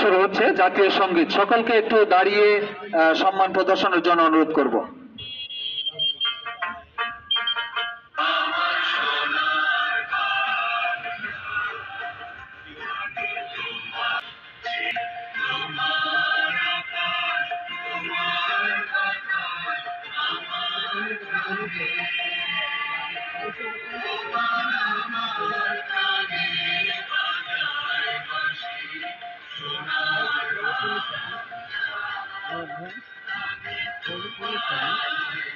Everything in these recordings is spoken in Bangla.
শুরু হচ্ছে জাতীয় সংগীত। সকলকে একটু দাঁড়িয়ে সম্মান প্রদর্শনের জন্য অনুরোধ করব।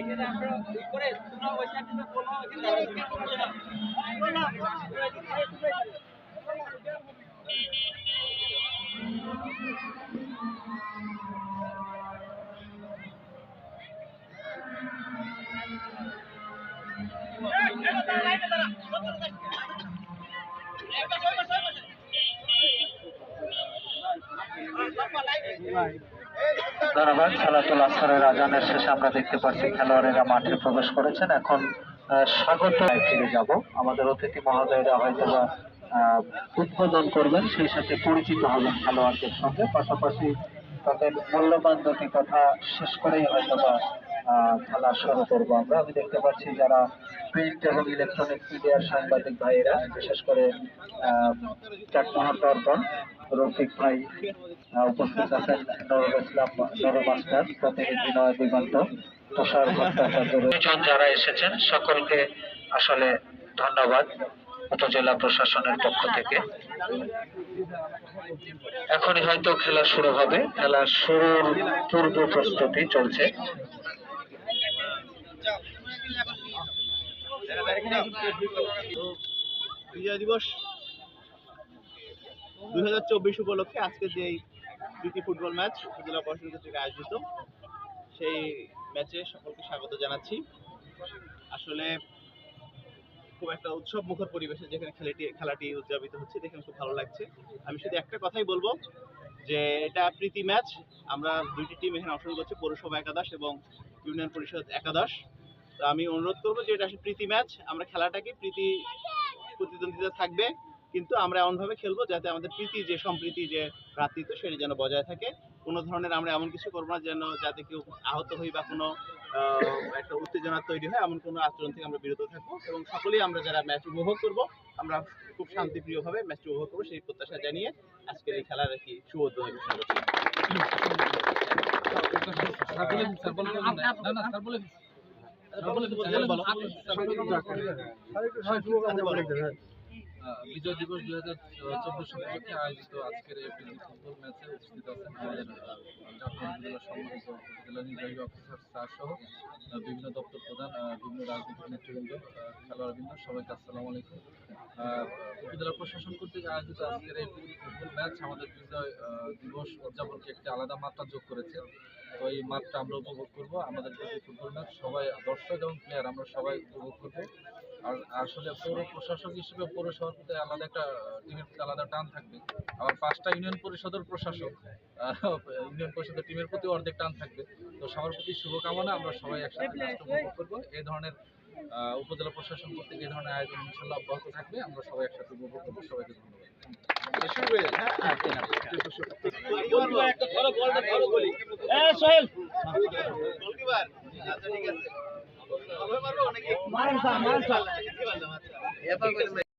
এখানে আমরা করে তোমরা ওই সাইডে বলো এখানে ধন্যবাদ সালাতুল আসরের আজানের শেষে আমরা দেখতে পাচ্ছি খেলোয়াড়েরা মাঠে প্রবেশ করেছেন। এখন স্বাগত। ফিরে যাব। আমাদের অতিথি মহোদয়রা হয়তো বা উদ্বোধন করবেন, সেই সাথে পরিচিত হবেন খেলোয়াড়দের সঙ্গে। পাশাপাশি তাদের মূল্যবান দুটি কথা শেষ করেই হয়তো বা খেলা শুরু করব আমরা। আমি দেখতে পাচ্ছি যারা প্রিন্ট এবং ইলেকট্রনিক মিডিয়ার সাংবাদিক ভাইয়েরা, বিশেষ করে দর্পণ রফিক ভাই উপস্থিত আছেন ইসলাম মাস্টার প্রতিনিধি নয় দিগন্ত, তুষার ভট্টাচার্য যারা এসেছেন, সকলকে আসলে ধন্যবাদ উপজেলা প্রশাসনের পক্ষ থেকে। এখনই হয়তো খেলা শুরু হবে। খেলা শুরুর পূর্ব প্রস্তুতি চলছে। বিজয় দিবস। দুই হাজার চব্বিশ উপলক্ষে আজকে যে ফুটবল ম্যাচ কর্তৃক আয়োজিত সেই ম্যাচে সকলকে স্বাগত জানাচ্ছি। আসলে খুব একটা উৎসব মুখর পরিবেশে যেখানে খেলাটি খেলাটি উদযাপিত হচ্ছে দেখে খুব ভালো লাগছে। আমি শুধু একটা কথাই বলব যে এটা প্রীতি ম্যাচ। আমরা দুইটি টিম এখানে অংশগ্রহণ করছি পৌরসভা একাদশ এবং ইউনিয়ন পরিষদ একাদশ। তো আমি অনুরোধ করব যে এটা আসলে প্রীতি ম্যাচ আমরা খেলাটাকে প্রীতি প্রতিদ্বন্দ্বিতা থাকবে, কিন্তু আমরা এমনভাবে খেলব যাতে আমাদের প্রীতি যে সম্প্রীতি, যে ভ্রাতৃত্ব সেটা যেন বজায় থাকে। কোনো ধরনের আমরা এমন কিছু করব না যেন, যাতে কেউ আহত হই বা কোনো একটা উত্তেজনা তৈরি হয়, এমন কোনো আচরণ থেকে আমরা বিরত থাকব। এবং সকলেই আমরা যারা ম্যাচ উপভোগ করব, আমরা খুব শান্তিপ্রিয়ভাবে ম্যাচটি উপভোগ করব সেই প্রত্যাশা জানিয়ে আজকের এই খেলার আর কি করছি। বলো। আচ্ছা, বলো। বিজয় দিবস দুই হাজার চব্বিশ উপলক্ষে আয়োজিত আজকের এই ফুটবল ম্যাচে উপস্থিত আছেন আমাদের উপজেলা নির্বাহী অফিসার স্যার সহ বিভিন্ন দপ্তর প্রধান বিভিন্ন রাজনৈতিক নেতৃবৃন্দ খেলোয়াড়বৃন্দ সবাইকে আসসালামু আলাইকুম। উপজেলা প্রশাসন কর্তৃক আয়োজিত আজকের এই ফুটবল ম্যাচ আমাদের বিজয় দিবস উদযাপনকে একটি আলাদা মাত্রা যোগ করেছে। তো এই মাঠটা আমরা উপভোগ করব। আমাদের ফুটবল ম্যাচ সবাই দর্শক এবং প্লেয়ার আমরা সবাই উপভোগ করব। আর আসলে পৌর প্রশাসক হিসেবে পৌরসভার প্রতি আলাদা একটা টিমের প্রতি আলাদা টান থাকবে আবার পাঁচটা ইউনিয়ন পরিষদের প্রশাসক ইউনিয়ন পরিষদের টিমের প্রতি অর্ধেক টান থাকবে তো সবার প্রতি শুভকামনা আমরা সবাই একসাথে উপভোগ করব এই ধরনের উপজেলা প্রশাসন কর্তৃক এই ধরনের আয়োজন ইনশাল্লাহ অব্যাহত থাকবে আমরা সবাই একসাথে উপভোগ করব সবাইকে ধন্যবাদ শুরু হয়ে যাক, হ্যাঁ?